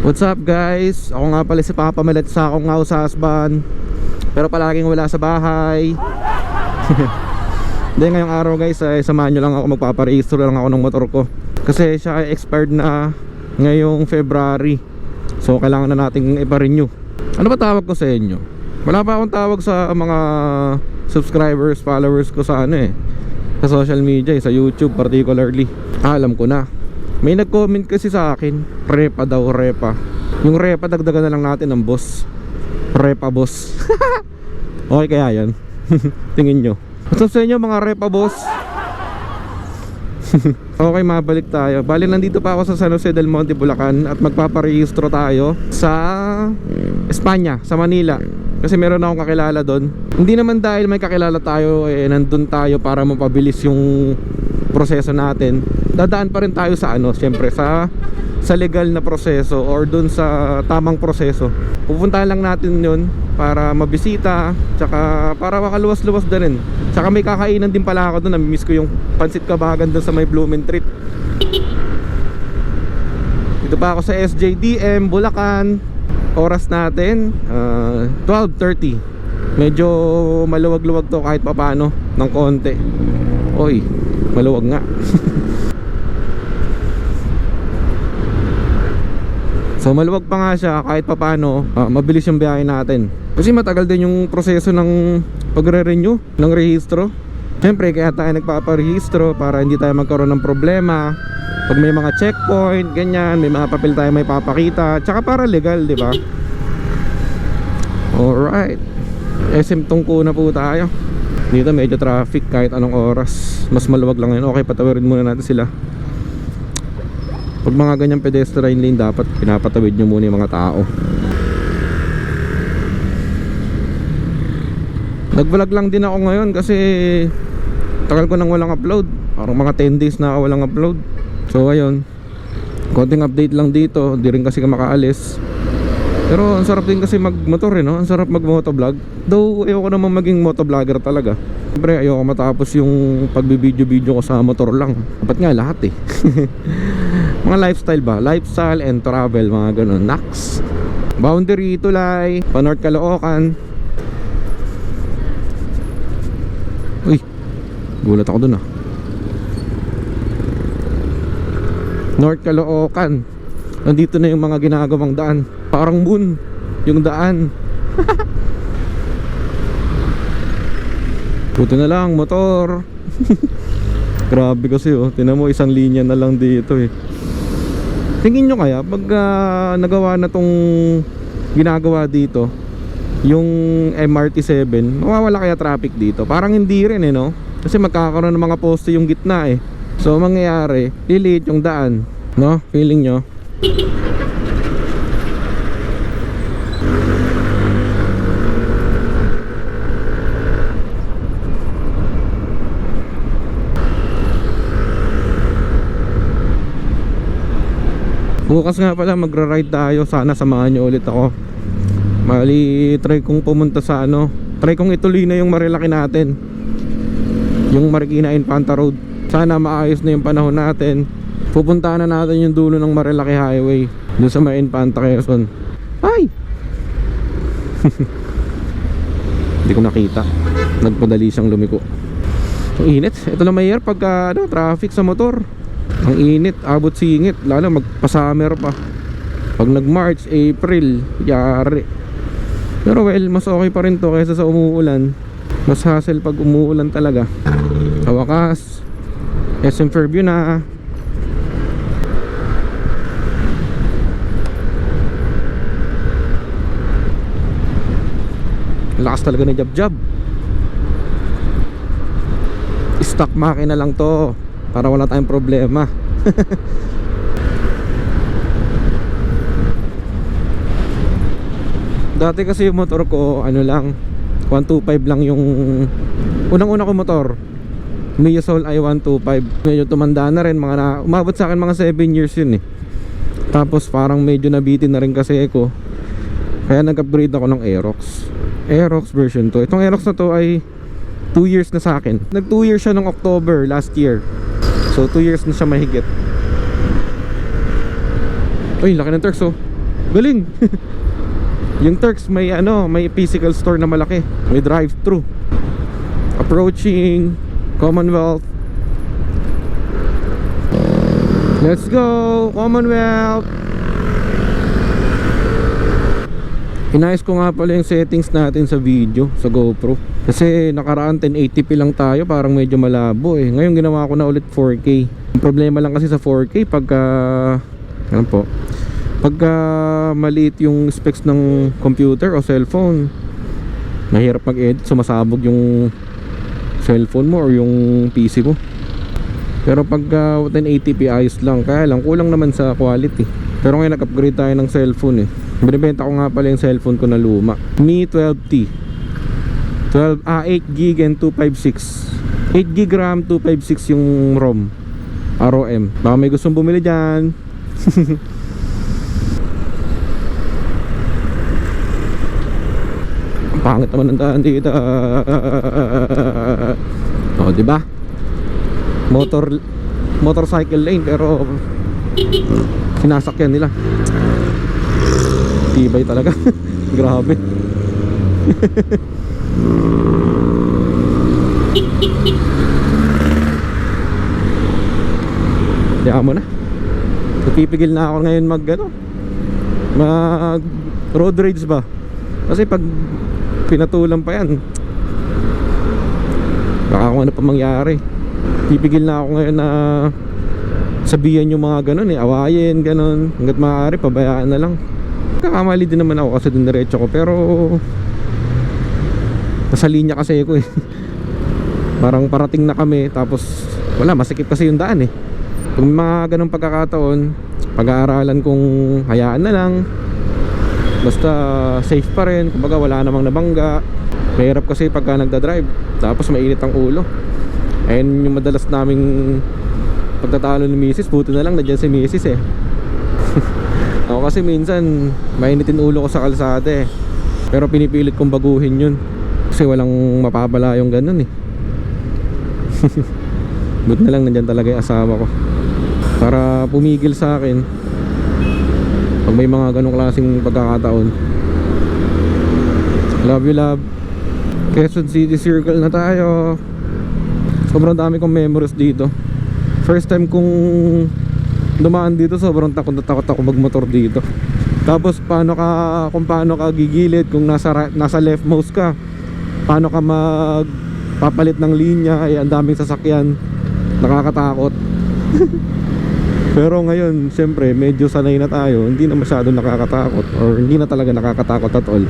What's up guys? Ako nga pala si Papa Malet. Sa akong nga sa husband. Pero palaging wala sa bahay. Hindi ngayong araw guys ay samahan nyo lang ako. Magpaparehistro lang ako ng motor ko. Kasi siya ay expired na ngayong February. So kailangan na nating ipa-renew. Ano ba tawag ko sa inyo? Wala pa akong tawag sa mga subscribers, followers ko sa ano eh Sa social media eh, sa YouTube particularly. Ah, Alam ko na may nag-comment kasi sa akin, repa daw, repa. Yung repa dagdagan na lang natin ng boss. Repa boss. okay kaya yan? Tingin nyo. What's up sa inyo mga repa boss? okay, mabalik tayo. Bali, nandito pa ako sa San Jose del Monte, Bulacan at magpaparehistro tayo sa Espanya, sa Manila. Kasi meron akong kakilala doon. Hindi naman dahil may kakilala tayo, eh, nandun tayo para mapabilis yung proseso natin. Dadaan pa rin tayo sa ano, syempre sa sa legal na proseso or dun sa tamang proseso. Pupuntahan lang natin yun para mabisita, tsaka para makaluwas-luwas din rin. Tsaka may kakainan din pala ako doon, namimiss ko yung pansit kabagan doon sa may Blooming Treat. Dito pa ako sa SJDM, Bulacan. Oras natin, ah, 12.30. Medyo maluwag-luwag to kahit papano ng konti. Oy, maluwag nga. So maluwag pa nga siya kahit papano ah, mabilis yung biyahe natin. Kasi matagal din yung proseso ng pagre-renew ng rehistro. Siyempre kaya tayo nagpaparehistro para hindi tayo magkaroon ng problema. Pag may mga checkpoint, ganyan, may mga papel tayo may papakita, tsaka para legal, di ba? Alright. SM tungko na po tayo. Dito medyo traffic kahit anong oras. Mas maluwag lang yun. Okay, patawirin muna natin sila. Pag mga ganyang pedestrian lane dapat pinapatawid nyo muna yung mga tao Nag-vlog lang din ako ngayon kasi tagal ko nang walang upload Parang mga 10 days na ako walang upload So ayun Konting update lang dito Di rin kasi ka makaalis Pero ang sarap din kasi magmotor eh no Ang sarap mag-motovlog Though ayoko naman maging motovlogger talaga Siyempre ayoko matapos yung pagbibideo-video ko sa motor lang Dapat nga lahat eh mga lifestyle ba? Lifestyle and travel, mga ganun. Nax. Boundary, Tulay, pa North Caloocan. Uy, gulat ako dun ah. North Caloocan. Nandito na yung mga ginagawang daan. Parang moon, yung daan. Buti na lang, motor. Grabe kasi oh, tinan mo isang linya na lang dito eh. Tingin nyo kaya pag ah, nagawa na tong ginagawa dito yung MRT7 mawawala kaya traffic dito parang hindi rin eh no kasi magkakaroon ng mga poste yung gitna eh so mangyayari liliit yung daan no feeling nyo Bukas nga pala magra-ride tayo. Sana samahan nyo ulit ako. Mali try kong pumunta sa ano. Try kong ituloy na yung marilaki natin. Yung Marikina Infanta Road. Sana maayos na yung panahon natin. Pupuntahan na natin yung dulo ng Marilaki Highway. Doon sa may Infanta Quezon. Ay! Hindi ko nakita. Nagpadali siyang lumiko. Ang init. Ito na may air pagka ano, traffic sa motor. Ang init, abot singit. Lalo magpa-summer pa. Pag nag-March, April Yari. Pero well, mas okay pa rin to Kaysa sa umuulan. Mas hassle pag umuulan talaga. Sa wakas SM Fairview na. Lakas talaga ng jab-jab Stock makina lang to para wala tayong problema. Dati kasi yung motor ko ano lang 125 lang yung unang una ko motor. Mia Soul i 125 medyo tumanda na rin mga na, umabot sa akin mga 7 years yun eh. Tapos parang medyo nabitin na rin kasi ako. Kaya nag-upgrade ako ng Aerox. Aerox version 2 itong Aerox na to ay 2 years na sa akin. Nag 2 years siya nung October last year So 2 years na siya mahigit Uy laki ng Turks oh Galing. yung Turks may ano, may physical store na malaki. May drive-thru. Approaching Commonwealth. Let's go, Commonwealth. Inayos ko nga pala yung settings natin sa video Sa GoPro. Kasi nakaraan 1080p lang tayo Parang medyo malabo eh. Ngayon ginawa ko na ulit 4K Ang problema lang kasi sa 4K Pagka Ano po Pagka maliit yung specs ng computer o cellphone Mahirap mag-edit Sumasabog yung cellphone mo or yung PC mo. Pero pagka 1080p ayos lang. Kaya lang kulang naman sa quality. Pero ngayon nag-upgrade tayo ng cellphone eh Binibenta ko nga pala yung cellphone ko na luma. Mi 12T 12, ah 8 gig and 256 8 gig RAM, 256 yung ROM. ROM Baka may gustong bumili dyan. Ang Pangit naman ng daan dito. O di ba? Motor motorcycle lane pero sinasakyan nila tibay talaga. Grabe. Diyan mo na. Pipigil na ako ngayon mag ano Mag road rage ba? Kasi pag pinatulan pa yan Baka kung ano pa mangyari. Pipigil na ako ngayon na Sabihan yung mga ganun eh Awayin ganun. Hanggat maaari pabayaan na lang Kakamali din naman ako kasi diniretso ko Pero Nasa linya kasi ako eh Parang parating na kami Tapos wala masikip kasi yung daan eh Kung mga ganong pagkakataon Pag-aaralan kong hayaan na lang Basta safe pa rin Kumbaga wala namang nabangga Mahirap kasi pagka nagda-drive Tapos mainit ang ulo Ayun yung madalas naming Pagtatalo ni Mrs. Buti na lang nandiyan si Mrs. eh Ako kasi minsan Mainitin ulo ko sa kalsada eh. Pero pinipilit kong baguhin yun. Kasi walang mapapala yung ganun eh. Buti na lang nandyan talaga yung asawa ko. Para pumigil sa akin Pag may mga ganong klaseng pagkakataon. Love you love. Quezon City Circle na tayo. Sobrang dami kong memories dito. First time kong dumaan dito sobrang takot na takot ako magmotor dito. Tapos paano ka kung paano ka gigilid kung nasa right, nasa left mouse ka Paano ka mag papalit ng linya ay ang daming sasakyan. Nakakatakot. Pero ngayon siyempre medyo sanay na tayo hindi na masyado nakakatakot or hindi na talaga nakakatakot at all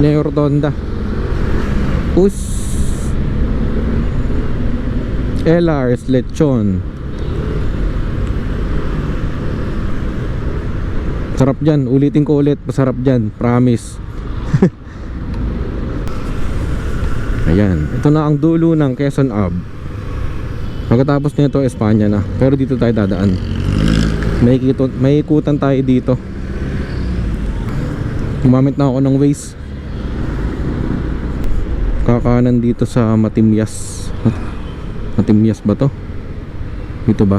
Mayor Donda Us. LR's Lechon. Sarap dyan, ulitin ko ulit. Masarap dyan, promise. Ayan, ito na ang dulo ng Quezon Ave Pagkatapos nito, Espanya na. Pero dito tayo dadaan. May, ikito, may ikutan tayo dito. Gumamit na ako ng Waze kakanan dito sa Matimyas Matimyas ba to? Dito ba?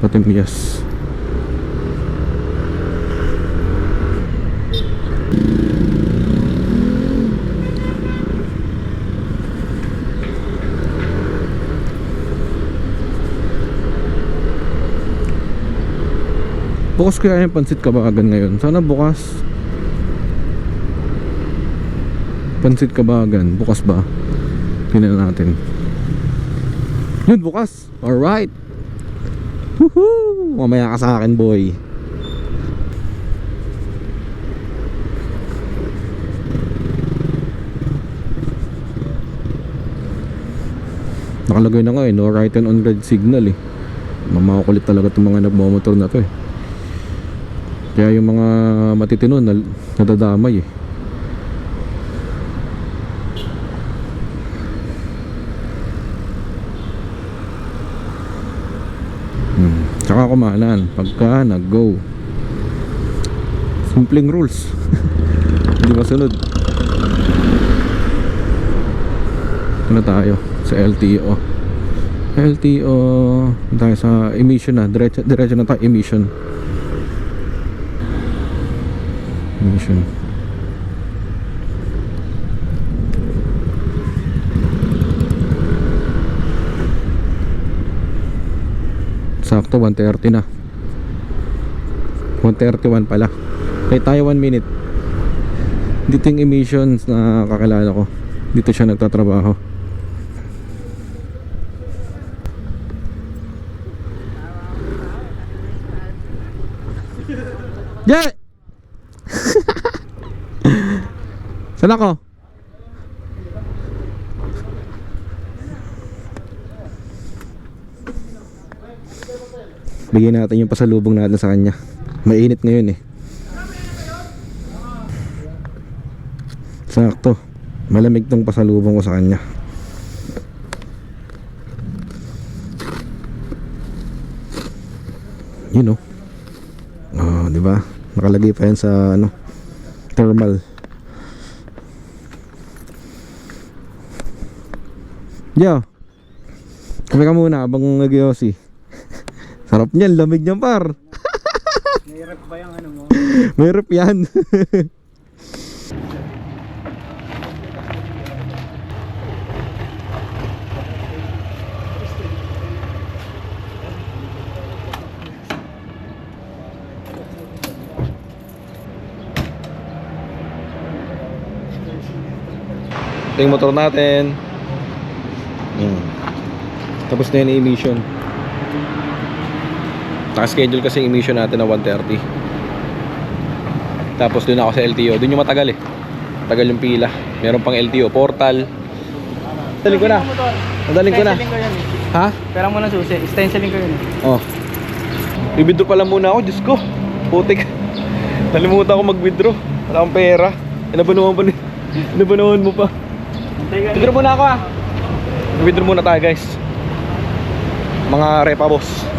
Matimyas Bukas kaya yung pansit kabagan ngayon Sana bukas Pansit Kabagan, bukas ba? Tingnan natin. Yun, bukas. Alright. Woohoo! Mamaya ka sa akin, boy. Nakalagay na nga eh, no right and on red signal eh. Mamakulit talaga itong mga nagmamotor na to eh. Kaya yung mga matitino na, nadadamay eh. Tsaka kumanan pagka nag-go. Simpleng rules. Hindi masunod. Ano tayo? Sa LTO. LTO. Ano tayo sa emission na. Diretso, diretso na tayo emission. Emission. Sakto 130 na. 131 pala. Kaya tayo 1 minute. Dito yung emissions na kakilala ko. Dito siya nagtatrabaho. Yeah! Saan ako? Bigyan natin yung pasalubong natin sa kanya. Mainit ngayon eh. Sakto. Malamig tong pasalubong ko sa kanya. Yun oh. Oh, di ba? Nakalagay pa yan sa ano, thermal. Yo. Kape ka muna habang nag-yosi. Sarap niyan, lamig niyan par. May rep ba yung ano mo? May rep yan. Ito yung motor natin. Yan. Tapos na yun yung emission. Naka-schedule kasi yung emission natin na 130. Tapos doon ako sa LTO. Doon yung matagal eh. Tagal yung pila. Meron pang LTO. Portal. Daling ko na. Madaling ko na. Eh. Ha? Pera mo ng susi. Stenciling ko yun eh. Oh. I-withdraw pala muna ako. Diyos ko. Putik. Nalimutan ko mag-withdraw. Wala akong pera. Inabanuhan pa. Inabanuhan mo pa. Withdraw muna ako ah. Withdraw muna tayo guys. Mga repa boss.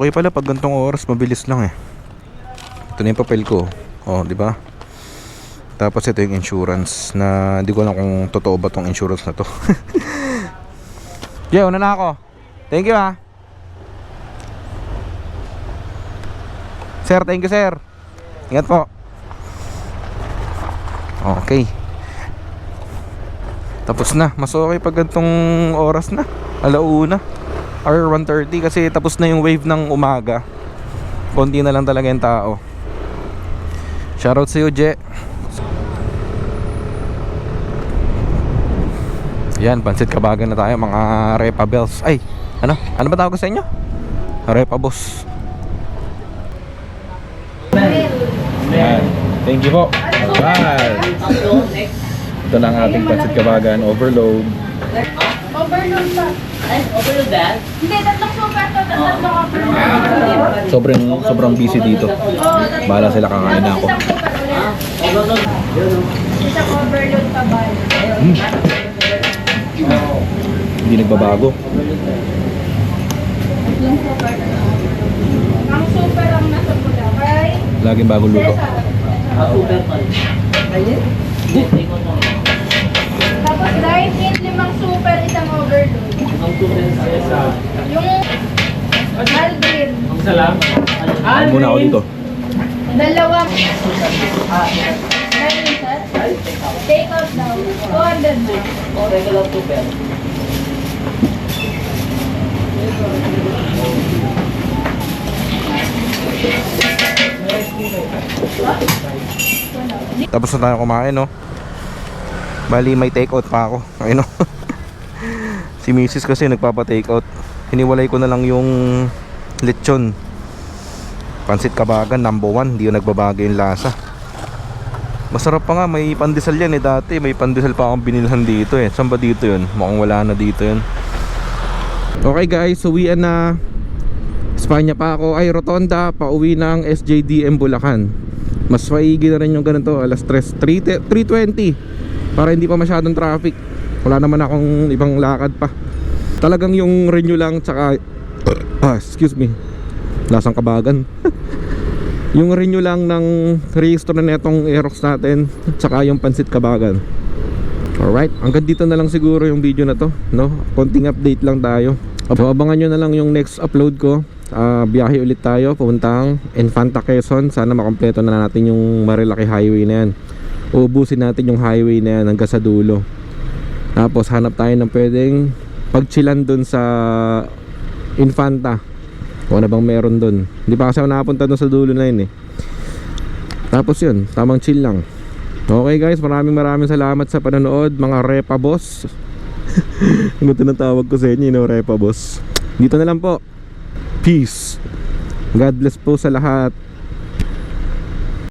Okay pala pag gantong oras mabilis lang eh. Ito na yung papel ko. Oh, di ba? Tapos ito yung insurance na hindi ko alam kung totoo ba tong insurance na to. Yo, una na ako. Thank you ha. Sir, thank you sir. Ingat po. Okay. Tapos na. Mas okay pag gantong oras na. Alauna. Or 1.30 kasi tapos na yung wave ng umaga. Konti na lang talaga yung tao. Shoutout sa iyo, Je. Yan, pansit kabagan na tayo mga Repa Bells. Ay, ano? Ano ba tawag ko sa inyo? Repa Boss. Thank you po. Bye. Ito na ang ating pansit kabagan overload. Overload pa. Ay, overload ba? Hindi, tatlong super to, tatlong overload. Sobrang sobrang busy dito. Bahala sila kakain na ako. Isang. Overload. Isang overload pa ba? Hindi nagbabago. Tatlong super. Ang super ang nasa pula. Okay? Laging bagong luto. Ah, super pa. Ayun? Take out mo. Tapos dahil in limang super, isang overload. Ang super sa... Yung Aldrin, Ang salam. Kain muna ako dito. isa? Take out daw. 200 na. O, regular super. Tapos na tayo kumain, no? Bali, may take out pa ako. Ayun, no? si Mrs. kasi nagpapa-take out. Hiniwalay ko na lang yung lechon. Pansit kabagan, number one. Hindi yung nagbabago yung lasa. Masarap pa nga, may pandesal yan eh dati. May pandesal pa akong binilhan dito eh. Saan ba dito yun? Mukhang wala na dito yun. Okay guys, uwian na Espanya pa ako ay Rotonda Pauwi ng SJDM Bulacan Mas maigi na rin yung ganito Alas 3, 3 3.20 Para hindi pa masyadong traffic Wala naman akong ibang lakad pa. Talagang yung renew lang Tsaka ah, Excuse me. Lasang kabagan. Yung renew lang ng Registro na netong Aerox natin Tsaka yung pansit kabagan. Alright, hanggang dito na lang siguro yung video na to no? Konting update lang tayo. Abangan nyo na lang yung next upload ko. Ah, Biyahe ulit tayo Pupuntang Infanta Quezon. Sana makompleto na natin yung Marilaki Highway na yan. Uubusin natin yung highway na yan hanggang sa dulo Tapos hanap tayo ng pwedeng Pagchilan dun sa Infanta Kung ano bang meron dun Hindi pa kasi ako nakapunta dun sa dulo na yun eh Tapos yun, tamang chill lang Okay guys, maraming maraming salamat sa panonood mga Repa Boss. Ano ito tawag ko sa inyo, no, Repa Boss. Dito na lang po. Peace. God bless po sa lahat.